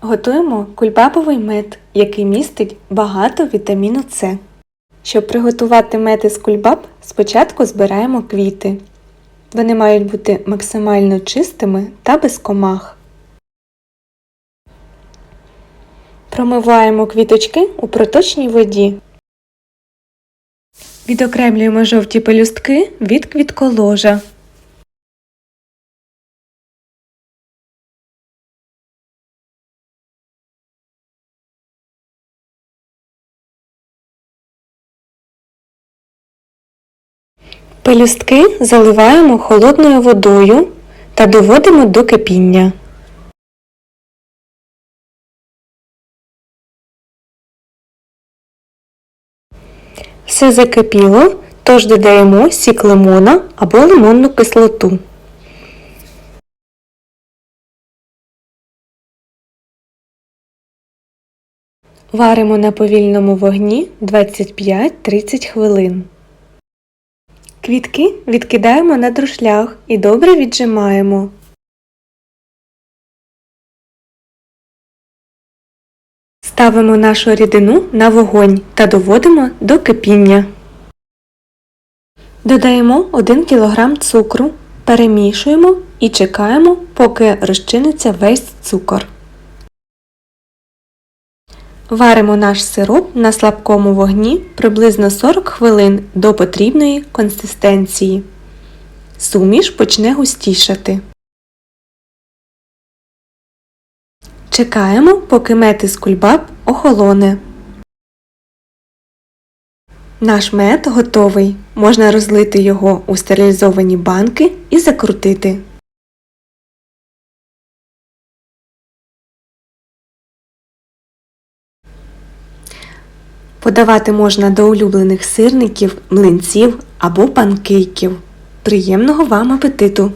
Готуємо кульбабовий мед, який містить багато вітаміну С. Щоб приготувати мед із кульбаб, спочатку збираємо квіти. Вони мають бути максимально чистими та без комах. Промиваємо квіточки у проточній воді. Відокремлюємо жовті пелюстки від квітколожа. Пелюстки заливаємо холодною водою та доводимо до кипіння. Все закипіло, тож додаємо сік лимона або лимонну кислоту. Варимо на повільному вогні 25-30 хвилин. Квітки відкидаємо на друшлях і добре віджимаємо. Ставимо нашу рідину на вогонь та доводимо до кипіння. Додаємо 1 кг цукру, перемішуємо і чекаємо, поки розчиниться весь цукор. Варимо наш сироп на слабкому вогні приблизно 40 хвилин до потрібної консистенції. Суміш почне густішати. Чекаємо, поки мед із кульбаб охолоне. Наш мед готовий. Можна розлити його у стерилізовані банки і закрутити. Подавати можна до улюблених сирників, млинців або панкейків. Приємного вам апетиту!